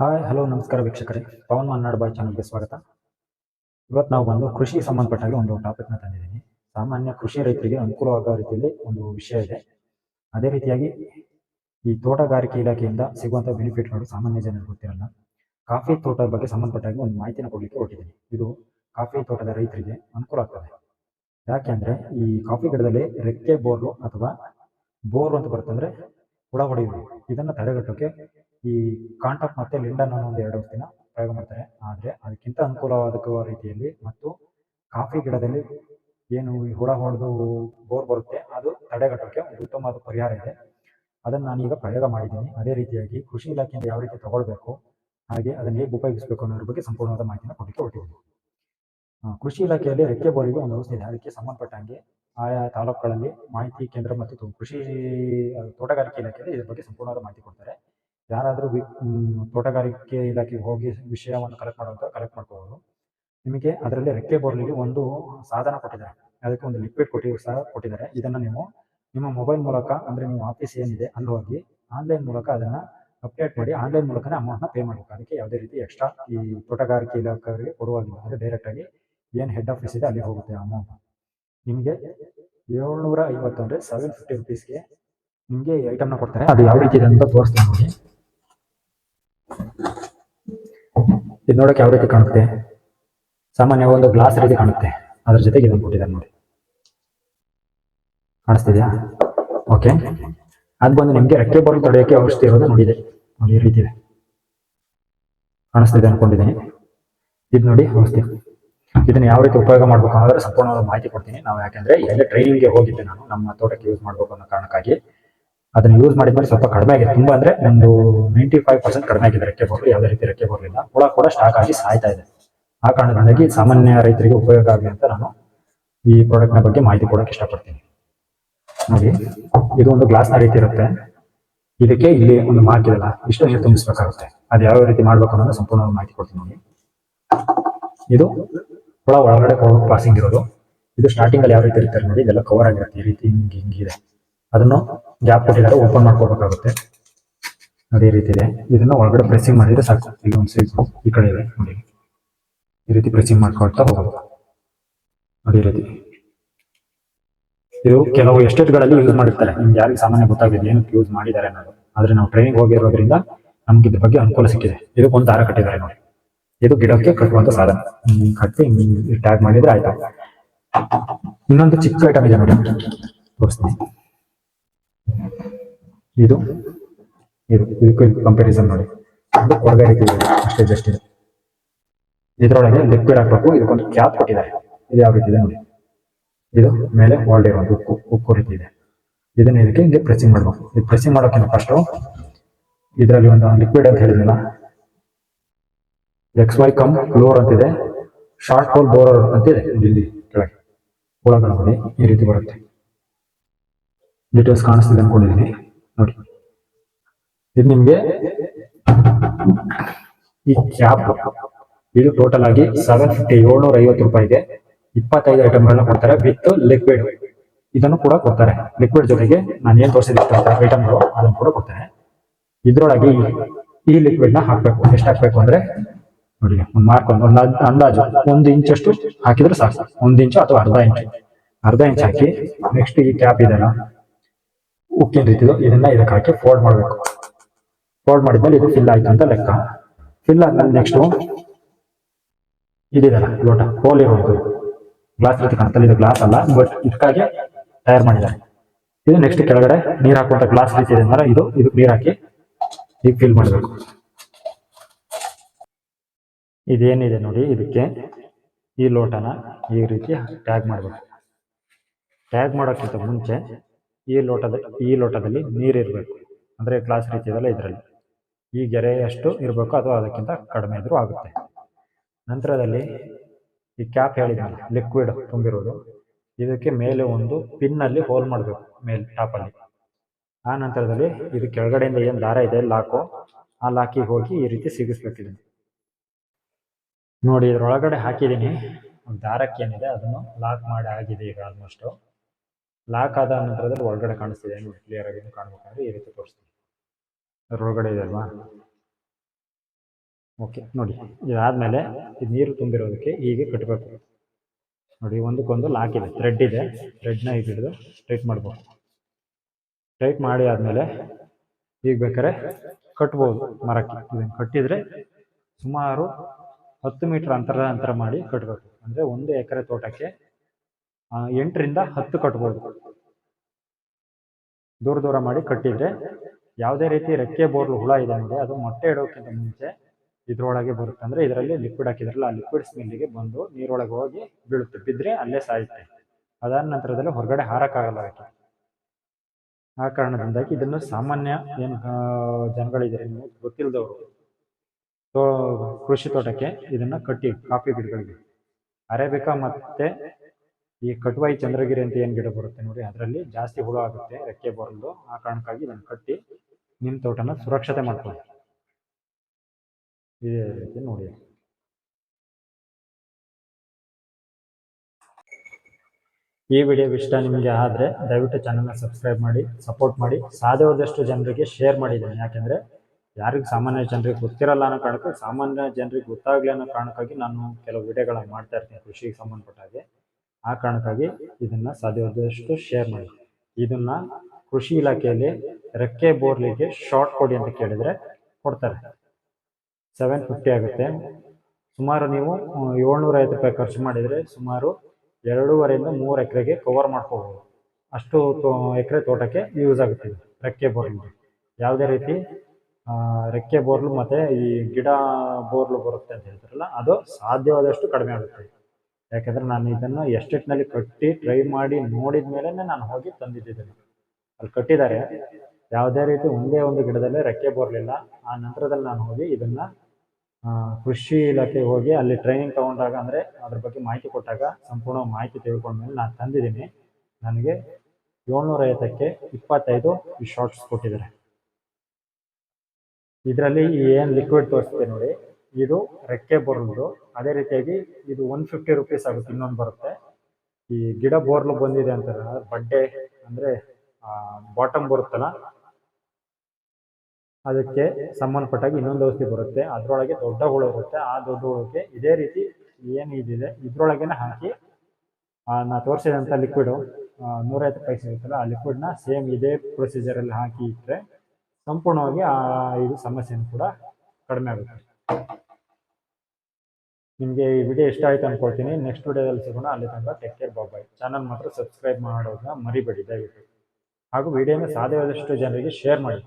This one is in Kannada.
ಹಾಯ್ ಹಲೋ ನಮಸ್ಕಾರ ವೀಕ್ಷಕರೇ. ಪವನ್ ಮನ್ನಾಡ್ ಬಾಯ್ ಚಾನಲ್ಗೆ ಸ್ವಾಗತ. ಇವತ್ತು ನಾವು ಬಂದು ಕೃಷಿ ಸಂಬಂಧಪಟ್ಟಾಗಿ ಒಂದು ಟಾಪಿಕ್ನ ತಂದಿದ್ದೀನಿ. ಸಾಮಾನ್ಯ ಕೃಷಿ ರೈತರಿಗೆ ಅನುಕೂಲವಾಗೋ ರೀತಿಯಲ್ಲಿ ಒಂದು ವಿಷಯ ಇದೆ. ಅದೇ ರೀತಿಯಾಗಿ ಈ ತೋಟಗಾರಿಕೆ ಇಲಾಖೆಯಿಂದ ಸಿಗುವಂಥ ಬೆನಿಫಿಟ್ಗಳು ಸಾಮಾನ್ಯ ಜನರಿಗೆ ಗೊತ್ತಿರಲ್ಲ. ಕಾಫಿ ತೋಟದ ಬಗ್ಗೆ ಸಂಬಂಧಪಟ್ಟಾಗಿ ಒಂದು ಮಾಹಿತಿನ ಕೊಡಲಿಕ್ಕೆ ಹೊರಟಿದ್ದೀನಿ. ಇದು ಕಾಫಿ ತೋಟದ ರೈತರಿಗೆ ಅನುಕೂಲ ಆಗ್ತದೆ. ಯಾಕೆಂದ್ರೆ ಈ ಕಾಫಿ ಗಿಡದಲ್ಲಿ ರೆಕ್ಕೆ ಬೋರು ಅಥವಾ ಬೋರ್ ಅಂತ ಬರ್ತಂದ್ರೆ ಹುಳ ಹೊಡೆಯುವುದು. ಇದನ್ನು ತಡೆಗಟ್ಟೋಕೆ ಈ ಕಾಂಟಾಕ್ಟ್ ಮತ್ತೆ ಲಿಂಡನ್ ಅನ್ನೋ ಒಂದು ಎರಡು ದಿನ ಪ್ರಯೋಗ ಮಾಡ್ತಾರೆ. ಆದರೆ ಅದಕ್ಕಿಂತ ಅನುಕೂಲವಾದ ರೀತಿಯಲ್ಲಿ ಮತ್ತು ಕಾಫಿ ಗಿಡದಲ್ಲಿ ಏನು ಹುಳ ಹೊಡೆದು ಬೋರ್ ಬರುತ್ತೆ, ಅದು ತಡೆಗಟ್ಟೋಕೆ ಒಂದು ಉತ್ತಮವಾದ ಪರಿಹಾರ ಇದೆ. ಅದನ್ನು ನಾನೀಗ ಪ್ರಯೋಗ ಮಾಡಿದ್ದೀನಿ. ಅದೇ ರೀತಿಯಾಗಿ ಕೃಷಿ ಇಲಾಖೆಯಿಂದ ಯಾವ ರೀತಿ ತಗೊಳ್ಬೇಕು, ಹಾಗೆ ಅದನ್ನು ಹೇಗೆ ಉಪಯೋಗಿಸಬೇಕು ಅನ್ನೋದ್ರ ಬಗ್ಗೆ ಸಂಪೂರ್ಣವಾದ ಮಾಹಿತಿನ ಕೊಡಲಿಕ್ಕೆ ಹೊರಟಿದ್ದೀನಿ. ಕೃಷಿ ಇಲಾಖೆಯಲ್ಲಿ ರೆಕ್ಕೆ ಬೋರಿಗೆ ಒಂದು ವ್ಯವಸ್ಥೆ ಇದೆ. ಅದಕ್ಕೆ ಸಂಬಂಧಪಟ್ಟಂಗೆ ಆಯಾ ತಾಲೂಕುಗಳಲ್ಲಿ ಮಾಹಿತಿ ಕೇಂದ್ರ ಮತ್ತು ಕೃಷಿ ತೋಟಗಾರಿಕೆ ಇಲಾಖೆಯಲ್ಲಿ ಇದ್ರ ಬಗ್ಗೆ ಸಂಪೂರ್ಣವಾದ ಮಾಹಿತಿ ಕೊಡ್ತಾರೆ. ಯಾರಾದರೂ ತೋಟಗಾರಿಕೆ ಇಲಾಖೆಗೆ ಹೋಗಿ ವಿಷಯವನ್ನು ಕಲೆಕ್ಟ್ ಮಾಡುವಂತ ಕಲೆಕ್ಟ್ ಮಾಡ್ಕೋಬಹುದು ನಿಮಗೆ ಅದರಲ್ಲಿ ರೆಕ್ಕೆ ಬೋರ್ಲಿಗೆ ಒಂದು ಸಾಧನ ಕೊಟ್ಟಿದ್ದಾರೆ. ಅದಕ್ಕೆ ಒಂದು ಲಿಕ್ವಿಡ್ ಕೊಟ್ಟಿ ಸಹ ಕೊಟ್ಟಿದ್ದಾರೆ. ಇದನ್ನು ನೀವು ನಿಮ್ಮ ಮೊಬೈಲ್ ಮೂಲಕ, ಅಂದ್ರೆ ನೀವು ಆಫೀಸ್ ಏನಿದೆ, ಅಲ್ಲಿ ಹೋಗಿ ಆನ್ಲೈನ್ ಮೂಲಕ ಅದನ್ನ ಅಪ್ಡೇಟ್ ಮಾಡಿ ಆನ್ಲೈನ್ ಮೂಲಕನೇ ಅಮೌಂಟ್ನ ಪೇ ಮಾಡಬೇಕು. ಅದಕ್ಕೆ ಯಾವುದೇ ರೀತಿ ಎಕ್ಸ್ಟ್ರಾ ಈ ತೋಟಗಾರಿಕೆ ಇಲಾಖೆಯವರಿಗೆ ಕೊಡುವಾಗಿಲ್ಲ. ಅದು ಡೈರೆಕ್ಟ್ ಆಗಿ ಏನು ಹೆಡ್ ಆಫೀಸ್ ಇದೆ ಅಲ್ಲಿ ಹೋಗುತ್ತೆ ಅಮೌಂಟ್ ನಿಮಗೆ ಏಳ್ನೂರ ಐವತ್ತು ಅಂದರೆ ಸೆವೆನ್ ಫಿಫ್ಟಿ ರುಪೀಸ್ಗೆ ನಿಮಗೆ ಐಟಮ್ನ ಕೊಡ್ತಾರೆ. ಅದು ಯಾವ ರೀತಿ ಇದೆ ಅಂತ ತೋರಿಸ್ತೀನಿ ನೋಡಿ. ಇದು ನೋಡೋಕೆ ಯಾವ ರೀತಿ ಕಾಣುತ್ತೆ? ಸಾಮಾನ್ಯ ಒಂದು ಗ್ಲಾಸ್ ರೀತಿ ಕಾಣುತ್ತೆ. ಅದ್ರ ಜೊತೆಗೆ ಇದನ್ನು ಕೊಟ್ಟಿದ್ದಾರೆ ನೋಡಿ. ಕಾಣಿಸ್ತಿದ್ಯಾ? ಓಕೆ ಅದು ಬಂದು ನಿಮಗೆ ರೆಕ್ಕೆ ಬರಲು ತಡೆಯೋಕೆ ಔಷಧಿ ಇರೋದು ನೋಡಿದೆ. ನೋಡಿ, ಈ ರೀತಿ ಇದೆ. ಕಾಣಿಸ್ತಿದೆ ಅನ್ಕೊಂಡಿದ್ದೀನಿ. ಇದು ನೋಡಿ ಔಷಧಿ. ಇದನ್ನ ಯಾವ ರೀತಿ ಉಪಯೋಗ ಮಾಡಬೇಕು ಅನ್ನೋದ್ರ ಸಂಪೂರ್ಣವಾದ ಮಾಹಿತಿ ಕೊಡ್ತೀನಿ. ನಾವು ಯಾಕೆಂದ್ರೆ ಎಲ್ಲ ಟ್ರೈನಿಂಗ್ಗೆ ಹೋಗಿದ್ದೆ ನಾನು. ನಮ್ಮ ತೋಟಕ್ಕೆ ಯೂಸ್ ಮಾಡಬೇಕು ಅನ್ನೋ ಕಾರಣಕ್ಕಾಗಿ. ಅದನ್ನ ಯೂಸ್ ಮಾಡಿದ್ಮೇಲೆ ಸ್ವಲ್ಪ ಕಡಿಮೆ ಆಗಿದೆ. ತುಂಬಾ ಅಂದ್ರೆ ಒಂದು ನೈಂಟಿ ಫೈವ್ ಪರ್ಸೆಂಟ್ ಕಡಿಮೆ ಆಗಿದೆ ರೆಕ್ಕೆ ಬೋರ್ಲು. ಯಾವುದೇ ರೀತಿ ರೆಕ್ಕೆ ಬರಲಿಲ್ಲ. ಹುಳ ಕೂಡ ಸ್ಟಾಕ್ ಆಗಿ ಸಾಯ್ತಾ ಇದೆ. ಆ ಕಾರಣದಿಂದಾಗಿ ಸಾಮಾನ್ಯ ರೈತರಿಗೆ ಉಪಯೋಗ ಆಗಲಿ ಅಂತ ನಾನು ಈ ಪ್ರಾಡಕ್ಟ್ನ ಬಗ್ಗೆ ಮಾಹಿತಿ ಕೊಡೋಕೆ ಇಷ್ಟಪಡ್ತೀನಿ. ನೋಡಿ, ಇದು ಒಂದು ಗ್ಲಾಸ್ನ ರೀತಿ ಇರುತ್ತೆ. ಇದಕ್ಕೆ ಇಲ್ಲಿ ಒಂದು ಮಾರ್ಕ್ ಇದೆಲ್ಲ ಇಷ್ಟು ನೀರು ತುಂಬಿಸ್ಬೇಕಾಗುತ್ತೆ. ಅದು ಯಾವ ರೀತಿ ಮಾಡ್ಬೇಕು ಅನ್ನೋದು ಸಂಪೂರ್ಣವಾಗಿ ಮಾಹಿತಿ ಕೊಡ್ತೀನಿ ನೋಡಿ. ಇದು ಹುಳ ಒಳಗಡೆ ಪಾಸಿಂಗ್ ಇರೋದು. ಇದು ಸ್ಟಾರ್ಟಿಂಗ್ ಅಲ್ಲಿ ಯಾವ ರೀತಿ ಇರ್ತಾರೆ ನೋಡಿ, ಇದೆಲ್ಲ ಕವರ್ ಆಗಿರುತ್ತೆ. ಈ ರೀತಿ ಹಿಂಗೆ ಹಿಂಗಿದೆ ಅದನ್ನು ಗ್ಯಾಪ್ ಕೊಟ್ಟಿದ್ದಾರೆ ಓಪನ್ ಮಾಡ್ಕೋಬೇಕಾಗುತ್ತೆ ನೋಡಿ ರೀತಿ ಇದೆ. ಇದನ್ನ ಒಳಗಡೆ ಪ್ರೆಸ್ಸಿಂಗ್ ಮಾಡಿದ್ರೆ ಸಾಕು. ಈಗ ಒಂದು ಸೈಜ್ ಈ ಕಡೆ ಇದೆ. ನೋಡಿ. ಈ ರೀತಿ ಪ್ರೆಸ್ಸಿಂಗ್ ಮಾಡ್ಕೊಳ್ತಾ ಹೋಗೋದು ನೋಡಿ ರೀತಿ. ಇದು ಕೆಲವು ಎಸ್ಟೇಟ್ಗಳಲ್ಲಿ ಯೂಸ್ ಮಾಡಿರ್ತಾರೆ. ನಿಮ್ಗೆ ಯಾರಿಗೆ ಸಾಮಾನ್ಯ ಗೊತ್ತಾಗಿದೆ ಏನಕ್ಕೆ ಯೂಸ್ ಮಾಡಿದ್ದಾರೆ ಅನ್ನೋದು. ಆದ್ರೆ ನಾವು ಟ್ರೈನಿಂಗ್ ಹೋಗಿರೋದ್ರಿಂದ ನಮ್ಗೆ ಇದ್ರ ಬಗ್ಗೆ ಅನುಕೂಲ ಸಿಕ್ಕಿದೆ. ಇದಕ್ಕೊಂದು ದಾರ ಕಟ್ಟಿದ್ದಾರೆ ನೋಡಿ. ಇದು ಗಿಡಕ್ಕೆ ಕಟ್ಟುವಂತ ಸಾಧನ. ಕಟ್ಟಿ ಟ್ಯಾಗ್ ಮಾಡಿದ್ರೆ ಆಯ್ತು. ಇನ್ನೊಂದು ಚಿಕ್ಕ ಐಟಮ್ ಇದೆ ನೋಡಿ. ತೋರಿಸ್ತೀನಿ. ಇದು ಇದು ಇದಕ್ಕೂ ಕಂಪ್ಯಾರಿಸನ್ ನೋಡಿ. ಒಂದು ಹೊರಗಡೆ ಅಷ್ಟೇ ಜಸ್ಟ್ ಇದೆ. ಇದರೊಳಗೆ ಲಿಕ್ವಿಡ್ ಹಾಕಬೇಕು. ಇದಕ್ಕೊಂದು ಕ್ಯಾಪ್ ಕೊಟ್ಟಿದ್ದಾರೆ. ಇದು ಯಾವ ರೀತಿ ಇದೆ ನೋಡಿ. ಇದು ಮೇಲೆ ಹೋಲ್ಡ್ ಇರೋದು ಉಕ್ಕು ಉಕ್ಕು ರೀತಿ ಇದೆ. ಇದನ್ನ ಇದಕ್ಕೆ ಹಿಂಗೆ ಪ್ರೆಸ್ಸಿಂಗ್ ಮಾಡಬೇಕು. ಇದು ಪ್ರೆಸ್ಸಿಂಗ್ ಮಾಡೋಕ್ಕಿಂತ ಫಸ್ಟ್ ಇದರಲ್ಲಿ ಒಂದು ಲಿಕ್ವಿಡ್ ಅಂತ ಹೇಳಿದ್ನಲ್ಲ. ಎಕ್ಸ್ ವೈ ಕಮ್ ಫ್ಲೋರ್ ಅಂತಿದೆ. ಶಾರ್ಟ್ ಹೋಲ್ ಬೋರರ್ ಅಂತಿದೆ ಇಲ್ಲಿ ಕೆಳಗೆ. ಒಳಗಡೆ ಈ ರೀತಿ ಬರುತ್ತೆ. ಡೀಟೇಲ್ಸ್ ಕಾಣಿಸ್ತಿದೆ ಅನ್ಕೊಂಡಿದ್ದೀನಿ ನೋಡಿ. ಇದು ನಿಮಗೆ ಈ ಕ್ಯಾಬ್ ಇದು ಟೋಟಲ್ ಆಗಿ ಸೆವೆನ್ ಫಿಫ್ಟಿ ಏಳ್ನೂರ ಐವತ್ತು ರೂಪಾಯಿಗೆ ಇಪ್ಪತ್ತೈದು ಐಟಮ್ಗಳನ್ನ ಕೊಡ್ತಾರೆ ವಿತ್ ಲಿಕ್ವಿಡ್ ಇದನ್ನು ಕೂಡ ಕೊಡ್ತಾರೆ. ಲಿಕ್ವಿಡ್ ಜೊತೆಗೆ ನಾನು ಏನ್ ತೋರಿಸಿದ ಐಟಮ್ಗಳು ಅದನ್ನು ಕೂಡ ಕೊಡ್ತಾರೆ. ಇದ್ರೊಳಗೆ ಈ- ಲಿಕ್ವಿಡ್ನ ಹಾಕ್ಬೇಕು. ಎಷ್ಟು ಹಾಕ್ಬೇಕು ಅಂದ್ರೆ ನೋಡಿ, ಒಂದು ಮಾರ್ಕ್ ಒಂದು ಅಂದಾಜು ಒಂದು ಇಂಚಷ್ಟು ಹಾಕಿದ್ರೆ ಸಾಕು. ಒಂದು ಇಂಚು ಅಥವಾ ಅರ್ಧ ಇಂಚು ಅರ್ಧ ಇಂಚ್ ಹಾಕಿ ನೆಕ್ಸ್ಟ್ ಈ ಕ್ಯಾಪ್ ಇದೆಲ್ಲ ಉಕ್ಕಿನ ರೀತಿದು ಇದನ್ನ ಇದಕ್ಕೆ ಹಾಕಿ ಫೋಲ್ಡ್ ಮಾಡಬೇಕು. ಫೋಲ್ಡ್ ಮಾಡಿದ್ಮೇಲೆ ಇದು ಫಿಲ್ ಆಯ್ತು ಅಂತ ಲೆಕ್ಕ. ಫಿಲ್ ಆದ್ಮೇಲೆ ನೆಕ್ಸ್ಟ್ ಇದಿದೆಲ್ಲ ಲೋಟ ಹೋಲ್ ಇರೋದು ಗ್ಲಾಸ್ ರೀತಿ ಕಾಣ್ತಲ್ಲ, ಇದು ಗ್ಲಾಸ್ ಅಲ್ಲ ಬಟ್ ಇದಕ್ಕಾಗಿ ತಯಾರು ಮಾಡಿದ್ದಾರೆ. ಇದು ನೆಕ್ಸ್ಟ್ ಕೆಳಗಡೆ ನೀರು ಹಾಕುವಂತ ಗ್ಲಾಸ್ ರೀತಿ ಇದೆ ಅಂದ್ರೆ ಇದು ಇದು ನೀರು ಹಾಕಿ ಈಗ ಫಿಲ್ ಮಾಡಬೇಕು. ಇದೇನಿದೆ ನೋಡಿ, ಇದಕ್ಕೆ ಈ ಲೋಟನ ಈ ರೀತಿ ಟ್ಯಾಗ್ ಮಾಡಬೇಕು. ಟ್ಯಾಗ್ ಮಾಡೋಕ್ಕಿಂತ ಮುಂಚೆ ಈ ಲೋಟದ, ಈ ಲೋಟದಲ್ಲಿ ನೀರು ಇರಬೇಕು. ಅಂದ್ರೆ ಗ್ಲಾಸ್ ರೀತಿ ಇದೆಲ್ಲ ಇದರಲ್ಲಿ. ಈ ಗೆರೆಯಷ್ಟು ಇರಬೇಕು ಅಥವಾ ಅದಕ್ಕಿಂತ ಕಡಿಮೆ ಇದ್ರೂ ಆಗುತ್ತೆ. ನಂತರದಲ್ಲಿ ಈ ಕ್ಯಾಪ್ ಹೇಳಿದ್ನಲ್ಲ ಲಿಕ್ವಿಡ್ ತುಂಬಿರೋದು. ಇದಕ್ಕೆ ಮೇಲೆ ಒಂದು ಪಿನ್ನಲ್ಲಿ ಹೋಲ್ ಮಾಡಬೇಕು, ಮೇಲೆ ಟಾಪಲ್ಲಿ ಆ ನಂತರದಲ್ಲಿ ಇದು ಕೆಳಗಡೆಯಿಂದ ಏನು ದಾರ ಇದೆ, ಲಾಕು, ಆ ಲಾಕಿಗೆ ಹೋಗಿ ಈ ರೀತಿ ಸಿಗಿಸ್ಬೇಕಿದೆ ನೋಡಿ, ಇದರೊಳಗಡೆ ಹಾಕಿದ್ದೀನಿ. ದಾರಕ್ಕೇನಿದೆ, ಅದನ್ನು ಲಾಕ್ ಮಾಡಿ ಆಗಿದೆ ಈಗ ಆಲ್ಮೋಸ್ಟ್ ಲಾಕ್ ಆದ ನಂತರದಲ್ಲಿ ಒಳಗಡೆ ಕಾಣಿಸ್ತಿದೆ. ನೋಡಿ ಕ್ಲಿಯರ್ ಆಗಿ ಕಾಣ್ಬೇಕಂದ್ರೆ ಈ ರೀತಿ ತೋರಿಸ್ತೀನಿ. ಅದ್ರೊಳಗಡೆ ಇದೆ ಅಲ್ವಾ? ಓಕೆ ನೋಡಿ. ಇದಾದಮೇಲೆ ಇದು ನೀರು ತುಂಬಿರೋದಕ್ಕೆ ಹೀಗೆ ಕಟ್ಟಬೇಕು ನೋಡಿ, ಒಂದಕ್ಕೊಂದು ಲಾಕ್ ಇದೆ. ಥ್ರೆಡ್ ಇದೆ. ಥ್ರೆಡ್ನ ಈಗ ಹಿಡಿದು ಟೈಟ್ ಮಾಡ್ಬೋದು. ಟೈಟ್ ಮಾಡಿ ಆದಮೇಲೆ ಈಗ ಬೇಕಾದ್ರೆ ಕಟ್ಬೋದು ಮರಕ್ಕೆ. ಇದನ್ನು ಕಟ್ಟಿದರೆ ಸುಮಾರು ಹತ್ತು ಮೀಟ್ರ್ ಅಂತರ ಅಂತರ ಮಾಡಿ ಕಟ್ಟಬೇಕು ಅಂದರೆ ಒಂದು ಎಕರೆ ತೋಟಕ್ಕೆ ಎಂಟರಿಂದ ಹತ್ತು ಕಟ್ಬೋದು. ದೂರ ದೂರ ಮಾಡಿ ಕಟ್ಟಿದ್ರೆ ಯಾವುದೇ ರೀತಿ ರೆಕ್ಕೆ ಬೋರ್ಲು ಹುಳ ಇದೆ ಅಂದರೆ ಅದು ಮೊಟ್ಟೆ ಇಡೋಕ್ಕಿಂತ ಮುಂಚೆ ಇದ್ರೊಳಗೆ ಬರುತ್ತೆ. ಅಂದ್ರೆ ಇದರಲ್ಲಿ ಲಿಕ್ವಿಡ್ ಹಾಕಿದ್ರಲ್ಲ, ಆ ಲಿಕ್ವಿಡ್ ಸ್ಮೆಲ್ಲಿಗೆ ಬಂದು ನೀರೊಳಗೆ ಹೋಗಿ ಬೀಳುತ್ತೆ ಬಿದ್ದರೆ ಅಲ್ಲೇ ಸಾಯುತ್ತೆ. ಅದಾದ ನಂತರದಲ್ಲಿ ಹೊರಗಡೆ ಹಾರಕ್ಕಾಗಲ್ಲ ಅದಕ್ಕೆ. ಆ ಕಾರಣದಿಂದಾಗಿ ಇದನ್ನು ಸಾಮಾನ್ಯ ಏನು ಜನಗಳಿದ್ದಾರೆ ನೀವು ಗೊತ್ತಿಲ್ಲದವರು ತೋ, ಕೃಷಿ ತೋಟಕ್ಕೆ ಇದನ್ನು ಕಟ್ಟಿ, ಕಾಫಿ ಗಿಡಗಳಿಗೆ. ಅರೇಬಿಕಾ ಮತ್ತೆ ಈ ಕಟುವಾಯಿ ಚಂದ್ರಗಿರಿ ಅಂತ ಏನು ಗಿಡ ಬರುತ್ತೆ ನೋಡಿ ಅದರಲ್ಲಿ ಜಾಸ್ತಿ ಹುಳು ಆಗುತ್ತೆ ರೆಕ್ಕೆ ಬರಲು ಆ ಕಾರಣಕ್ಕಾಗಿ ಇದನ್ನು ಕಟ್ಟಿ ನಿಮ್ಮ ತೋಟನ ಸುರಕ್ಷತೆ ಮಾಡ್ಕೊಳ್ಳಿ. ಇದೇ ರೀತಿ ನೋಡಿ. ಈ ವಿಡಿಯೋ ಇಷ್ಟ ನಿಮಗೆ ಆದರೆ ದಯವಿಟ್ಟು ಚಾನಲ್ನ ಸಬ್ಸ್ಕ್ರೈಬ್ ಮಾಡಿ ಸಪೋರ್ಟ್ ಮಾಡಿ. ಸಾಧ್ಯವಾದಷ್ಟು ಜನರಿಗೆ ಶೇರ್ ಮಾಡಿದ್ದೀನಿ ಯಾಕೆಂದರೆ ಯಾರಿಗೂ ಸಾಮಾನ್ಯ ಜನರಿಗೆ ಗೊತ್ತಿರಲ್ಲ ಅನ್ನೋ ಕಾರಣಕ್ಕೆ ಸಾಮಾನ್ಯ ಜನರಿಗೆ ಗೊತ್ತಾಗಲಿ ಅನ್ನೋ ಕಾರಣಕ್ಕಾಗಿ ನಾನು ಕೆಲವು ವಿಡಿಯೋಗಳನ್ನ ಮಾಡ್ತಾ ಇರ್ತೀನಿ ಕೃಷಿಗೆ ಸಂಬಂಧಪಟ್ಟ ಹಾಗೆ. ಆ ಕಾರಣಕ್ಕಾಗಿ ಇದನ್ನ ಸಾಧ್ಯವಾದಷ್ಟು ಶೇರ್ ಮಾಡಿ. ಇದನ್ನ ಕೃಷಿ ಇಲಾಖೆಯಲ್ಲಿ ರೆಕ್ಕೆ ಬೋರ್ಲಿಗೆ ಶಾರ್ಟ್ ಕೊಡಿ ಅಂತ ಕೇಳಿದರೆ ಕೊಡ್ತಾರೆ. ಸೆವೆನ್ ಫಿಫ್ಟಿ ಆಗುತ್ತೆ. ಸುಮಾರು ನೀವು ಏಳ್ನೂರ ಐವತ್ತು ರೂಪಾಯಿ ಖರ್ಚು ಮಾಡಿದರೆ ಸುಮಾರು ಎರಡೂವರೆಯಿಂದ ಮೂರು ಎಕರೆಗೆ ಕವರ್ ಮಾಡ್ಕೋಬೋದು. ಅಷ್ಟು ಎಕರೆ ತೋಟಕ್ಕೆ ಯೂಸ್ ಆಗುತ್ತೆ ರೆಕ್ಕೆ ಬೋರ್ಲಿಂದ. ಯಾವುದೇ ರೀತಿ ರೆಕ್ಕೆ ಬೋರ್ಲು ಮತ್ತು ಈ ಗಿಡ ಬೋರ್ಲು ಬರುತ್ತೆ ಅಂತ ಹೇಳ್ತಾರಲ್ಲ, ಅದು ಸಾಧ್ಯವಾದಷ್ಟು ಕಡಿಮೆ ಆಗುತ್ತೆ. ಯಾಕಂದರೆ ನಾನು ಇದನ್ನು ಎಸ್ಟೇಟ್ನಲ್ಲಿ ಕಟ್ಟಿ ಟ್ರೈ ಮಾಡಿ ನೋಡಿದ ಮೇಲೆ ನಾನು ಹೋಗಿ ತಂದಿದ್ದೀನಿ ಅಲ್ಲಿ ಕಟ್ಟಿದ್ದಾರೆ. ಯಾವುದೇ ರೀತಿ ಒಂದೇ ಒಂದು ಗಿಡದಲ್ಲಿ ರೆಕ್ಕೆ ಬರಲಿಲ್ಲ. ಆ ನಂತರದಲ್ಲಿ ನಾನು ಹೋಗಿ ಇದನ್ನ ಕೃಷಿ ಇಲಾಖೆಗೆ ಹೋಗಿ ಅಲ್ಲಿ ಟ್ರೈನಿಂಗ್ ತಗೊಂಡಾಗ ಅಂದರೆ ಅದ್ರ ಬಗ್ಗೆ ಮಾಹಿತಿ ಕೊಟ್ಟಾಗ ಸಂಪೂರ್ಣ ಮಾಹಿತಿ ತಿಳ್ಕೊಂಡ್ಮೇಲೆ ನಾನು ತಂದಿದ್ದೀನಿ. ನನಗೆ ಏಳ್ನೂರ ಐವತ್ತಕ್ಕೆ ಇಪ್ಪತ್ತೈದು ಈ ಶಾರ್ಟ್ಸ್ ಕೊಟ್ಟಿದ್ದಾರೆ. ಇದರಲ್ಲಿ ಏನು ಲಿಕ್ವಿಡ್ ತೋರಿಸ್ತೀವಿ ನೋಡಿ, ಇದು ರೆಕ್ಕೆ ಬರೋದು ಅದೇ ರೀತಿಯಾಗಿ ಇದು ಒನ್ ಫಿಫ್ಟಿ ರುಪೀಸ್ ಆಗುತ್ತೆ, ಇನ್ನೊಂದು ಬರುತ್ತೆ. ಈ ಗಿಡ ಬೋರ್ಲು ಬಂದಿದೆ ಅಂತಾರೆ ಬಡ್ಡೆ ಅಂದರೆ ಬಾಟಮ್ ಬರುತ್ತಲ್ಲ, ಅದಕ್ಕೆ ಸಂಬಂಧಪಟ್ಟಾಗಿ ಇನ್ನೊಂದು ಔಷಧಿ ಬರುತ್ತೆ. ಅದರೊಳಗೆ ದೊಡ್ಡ ಹುಳು ಇರುತ್ತೆ ಆ ದೊಡ್ಡ ಹುಳಕ್ಕೆ ಇದೇ ರೀತಿ ಏನು ಇದಿದೆ, ಇದ್ರೊಳಗೇನೆ ಹಾಕಿ ನಾ ತೋರಿಸಿದಂಥ ಲಿಕ್ವಿಡು ನೂರೈವತ್ತು ರೂಪಾಯಿ ಸಿಗುತ್ತಲ್ಲ ಆ ಲಿಕ್ವಿಡ್ನ ಸೇಮ್ ಇದೇ ಪ್ರೊಸೀಜರಲ್ಲಿ ಹಾಕಿ ಇಟ್ಟರೆ ಸಂಪೂರ್ಣವಾಗಿ ಆ, ಇದು ಸಮಸ್ಯೆನೂ ಕೂಡ ಕಡಿಮೆ ಆಗುತ್ತೆ. ನಿಮಗೆ ಈ ವಿಡಿಯೋ ಇಷ್ಟ ಆಯ್ತು ಅನ್ಕೊಳ್ತೀನಿ. ನೆಕ್ಸ್ಟ್ ವಿಡಿಯೋದಲ್ಲಿ ಸಿಗೋಣ. ಅಲ್ಲಿ ತನಕ ಟೇಕ್ ಕೇರ್ ಬಾಯ್ ಚಾನಲ್ ಮಾತ್ರ ಸಬ್ಸ್ಕ್ರೈಬ್ ಮಾಡೋದನ್ನ ಮರಿಬೇಡಿ. ದಯವಿಟ್ಟು. ಹಾಗೂ ವಿಡಿಯೋನ ಸಾಧ್ಯವಾದಷ್ಟು ಜನರಿಗೆ ಶೇರ್ ಮಾಡಿ.